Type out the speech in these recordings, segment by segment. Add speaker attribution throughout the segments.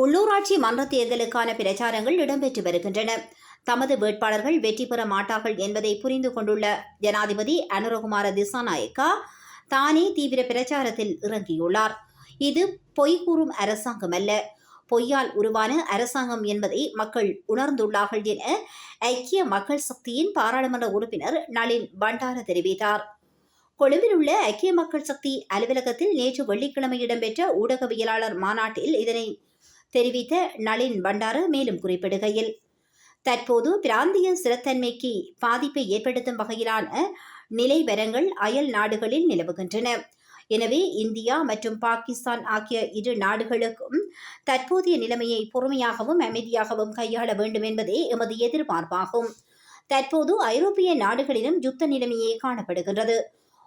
Speaker 1: உள்ளூராட்சி மன்ற தேர்தலுக்கான பிரச்சாரங்கள் இடம்பெற்று வருகின்றன. தமது வேட்பாளர்கள் வெற்றி பெற மாட்டார்கள் என்பதை புரிந்து கொண்டுள்ள ஜனாதிபதி அனுரகுமார திசாநாயக்கா தானே தீவிர பிரச்சாரத்தில் இறங்கியுள்ளார். இது பொய் கூறும் அரசாங்கம் அல்ல பொய்யால் உருவான அரசாங்கம் என்பதை மக்கள் உணர்ந்துள்ளார்கள் என ஐக்கிய மக்கள் சக்தியின் பாராளுமன்ற உறுப்பினர் நளின் பண்டார தெரிவித்தார். கொழும்பில் உள்ள ஐக்கிய மக்கள் சக்தி அலுவலகத்தில் நேற்று வெள்ளிக்கிழமை இடம்பெற்ற ஊடகவியலாளர் மாநாட்டில் இதனை தெரிவித்த நளின் பண்டார மேலும் குறிப்பிடுகையில் தற்போது பிராந்திய ஸ்திரத்தன்மைக்கு பாதிப்பை ஏற்படுத்தும் வகையிலான நிலைவரங்கள் அயல் நாடுகளில் நிலவுகின்றன. எனவே இந்தியா மற்றும் பாகிஸ்தான் ஆகிய இரு நாடுகளுக்கும் தற்போதைய நிலைமையை பொறுமையாகவும் அமைதியாகவும் கையாள வேண்டும் என்பதே எமது எதிர்பார்ப்பாகும். தற்போது ஐரோப்பிய நாடுகளிலும் யுத்த நிலைமையே காணப்படுகின்றது.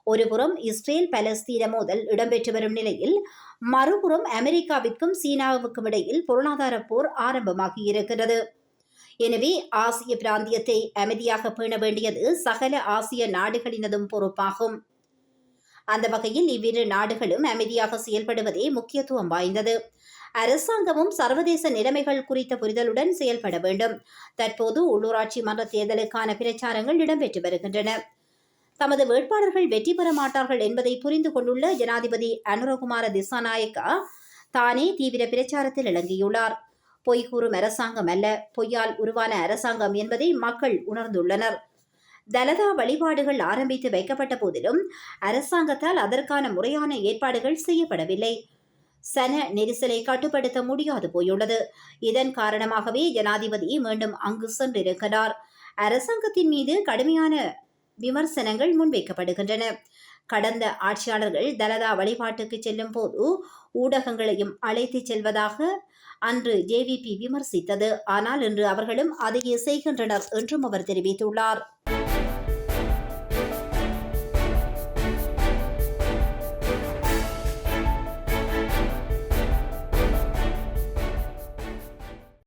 Speaker 1: ஒருபுறம் இஸ்ரேல் பலஸ்தீன மோதல் இடம்பெற்று வரும் நிலையில் மறுபுறம் அமெரிக்காவிற்கும் சீனாவுக்கும் இடையில் பொருளாதார போர் ஆரம்பமாகி இருக்கிறது. எனவே ஆசிய பிராந்தியத்தை அமைதியாக பேண வேண்டியது சகல ஆசிய நாடுகளினதும் பொறுப்பாகும். அந்த வகையில் இவ்விரு நாடுகளும் அமைதியாக செயல்படுவதே முக்கியத்துவம் வாய்ந்தது. அரசாங்கமும் சர்வதேச நிலைமைகள் குறித்த புரிதலுடன் செயல்பட வேண்டும். தற்போது உள்ளூராட்சி மன்ற தேர்தலுக்கான பிரச்சாரங்கள் இடம்பெற்று வருகின்றன. தமது வேட்பாளர்கள் வெற்றி பெற மாட்டார்கள் என்பதை புரிந்து கொண்டுள்ள ஜனாதிபதி அனுரகுமார திசாநாயக்கா தானே தீவிர பிரச்சாரத்தில் இறங்கியுள்ளார். பொய் கூறும் அரசாங்கம் அல்ல பொய்யால் உருவான அரசாங்கம் என்பதை மக்கள் உணர்ந்துள்ளனர். தலதா வழிபாடுகள் ஆரம்பித்து வைக்கப்பட்ட போதிலும் அரசாங்கத்தால் அதற்கான முறையான ஏற்பாடுகள் செய்யப்படவில்லை. சன நெரிசலை கட்டுப்படுத்த முடியாது போயுள்ளது. இதன் காரணமாகவே ஜனாதிபதி மீண்டும் அங்கு சென்றிருக்கிறார். அரசாங்கத்தின் மீது கடுமையான விமர்சனங்கள் முன்வைக்கப்படுகின்றன. கடந்த ஆட்சியாளர்கள் தலதா வழிபாட்டுக்கு செல்லும் போது ஊடகங்களையும் அழைத்துச் செல்வதாக அன்று ஜேவிபி விமர்சித்தது. ஆனால் இன்று அவர்களும் அதையே செய்கின்றனர் என்றும் அவர் தெரிவித்துள்ளார்.